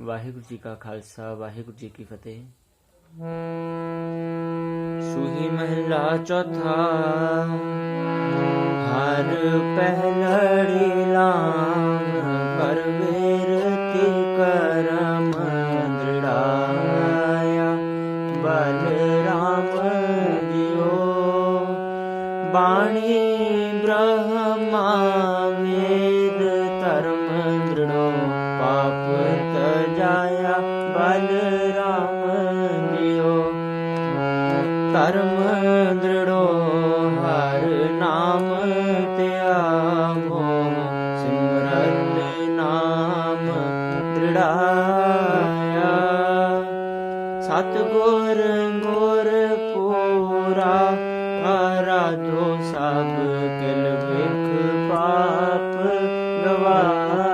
ਵਾਹਿਗੁਰੂ ਜੀ ਕਾ ਖਾਲਸਾ, ਵਾਹਿਗੁਰੂ ਜੀ ਕੀ ਫਤਿਹ। ਸੁਹੀ ਮਹਲਾ ਚੌਥਾ, ਹਰ ਪਹਿਲੜੀ ਲਾਮ ਕਰ ਵੇਰਤੀ ਕਰਮ ਦ੍ਰਿੜਾਇਆ। ਬਲ ਰਾਮ ਜਿਓ ਬਾਣੀ ਬ੍ਰਹਮਾ ਧਰਮ ਦ੍ਰਿੜੋ, ਹਰ ਨਾਮ ਧਿਆਵੋ। ਸਿਮਰਤ ਨਾਮ ਦ੍ਰਿੜਾਇਆ। ਸਤਗੁਰ ਗੁਰ ਪੂਰਾ, ਆਰਾਧੋ ਸਭ ਕਿਲ ਵਿਖ ਪਾਪ ਗਵਾ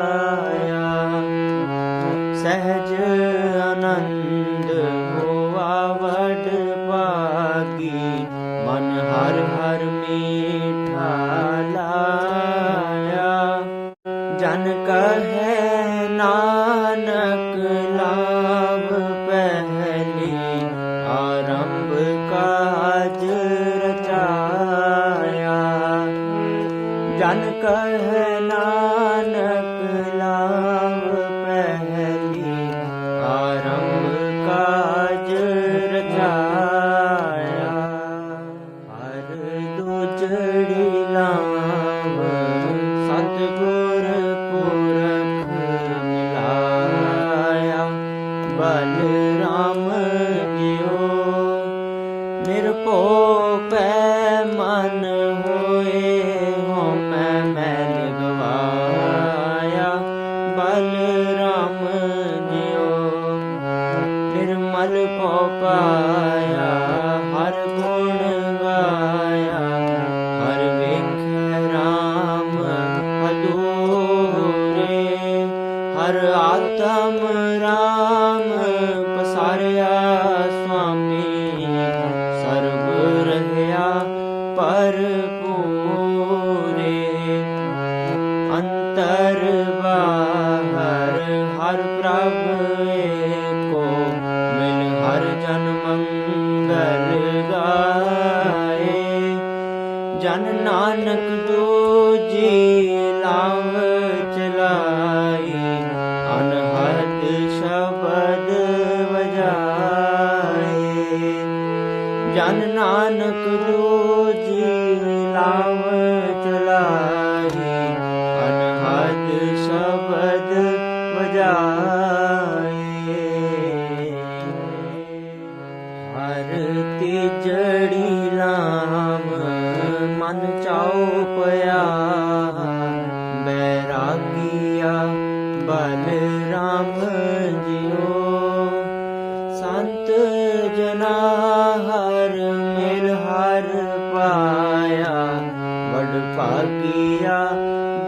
ਹਰ ਮੀਠਾ ਲਾਇਆ। ਜਨ ਕਹੈ ਨਾਨਕ ਲਾਭ ਪਹਿਲੀ ਆਰੰਭ ਕਾਜ ਰਚਾਇਆ। ਜਨ ਕਹੈ ਸਤਿਗੁਰ ਪੁਰਖ ਮਿਲਾਇਆ ਬਲ ਰਾਮ ਜਿਉ ਨਿਰਭਉ ਪੈ ਮਨ ਹੋਏ ਹੋ ਮੈਂ ਮੈਲ ਗਵਾਇਆ ਬਲ ਰਾਮ ਜਿਉ ਨਿਰਮਲ ਭਉ ਪਾਇਆ ਆਤਮ ਰਾਮ, ਪਸਾਰਿਆ ਸੁਆਮੀ ਸਰਬ ਰਹਿਆ ਪਰ ਪੂਰੇ ਅੰਤਰ ਬਾਹਰ ਹਰ ਪ੍ਰਭ ਏਕੋ, ਮਿਲ ਹਰ ਜਨ ਮੰਗਲ ਗਾਏ। ਜਨ ਨਾਨਕ ਦੂਜੀ ਲਾਵ ਚਲਾਈ ਜਨ ਨਾਨਕ ਦੂਜੀ ਲਾਵ ਚਲਾਈ ਭਾਗੀਆ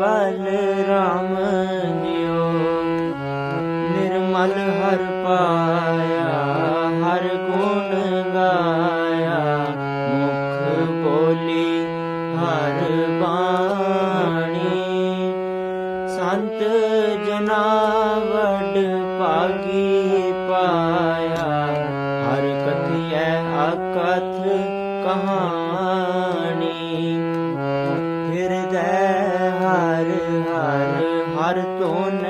ਬਲ ਰਾਮ ਜਿਉ ਨਿਰਮਲ ਹਰ ਪਾਇਆ, ਹਰ ਗੁਣ ਗਾਇਆ। ਮੁਖ ਬੋਲੀ ਹਰ ਬਾਣੀ। ਸੰਤ ਜਨਾ ਵਡ ਭਾਗੀ ਪਾਇਆ। ਹਰ ਕਥਿਐ ਅਕਥ ਕਹਾ ਹਰ ਹਰ ਤੋਨ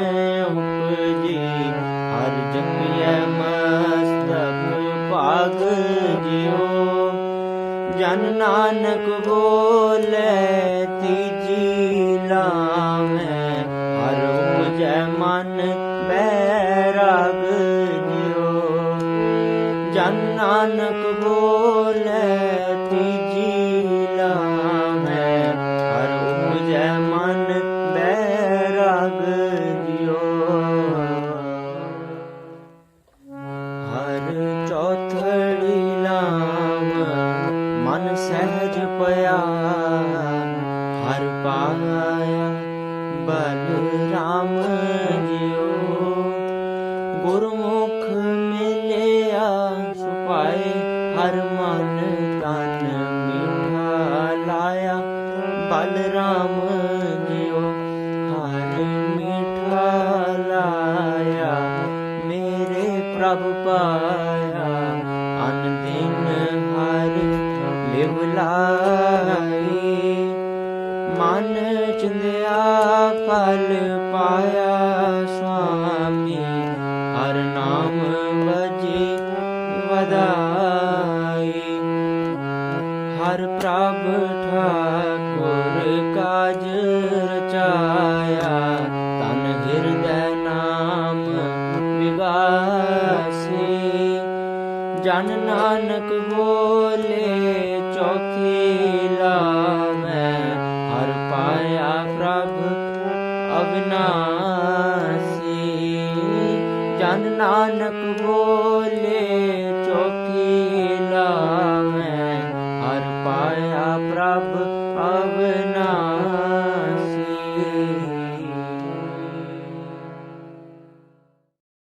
ਉਪਜੀ, ਹਰ ਜਪਿਐ ਮਸਤਕ ਭਾਗ ਜਿਉ। ਜਨ ਨਾਨਕ ਬੋਲੇ, ਤੀਜੀ ਲਾਵੇਂ ਹਰ ਉਪਜੈ ਮਨ ਬੈਰਾਗ ਜਿਉ। ਜਨ ਨਾਨਕ ਬੋਲੇ, ਤੀਜੀ ਬਲ ਰਾਮ ਜਿਉ। ਗੁਰਮੁਖ ਮਿਲਿਆ ਸੁਪਾਏ, ਹਰ ਮਨ ਤਨ ਮਿਠਾ ਲਾਇਆ। ਬਲ ਰਾਮ ਜਿਉ, ਹਰ ਮਿਠਾ ਲਾਇਆ। ਮੇਰੇ ਪ੍ਰਭ ਪਾਇਆ, ਅਨ ਦਿਨ ਹਰ ਲਿਵ ਲਾਈ। ਮਨ ਚੰਦੇ ਫਲ ਪਾਇਆ ਸੁਆਮੀ ਹਰ ਨਾਮ ਵਜੇ ਵਧਾਈ। ਹਰ ਪ੍ਰਭ ਠਾਕੁਰ ਕਾਜ ਰਚਾਇਆ, ਤਨ ਹਿਰਦੈ ਨਾਮ ਵਿਗਾਸੇ। ਜਨ ਨਾਨਕ ਬੋਲੇ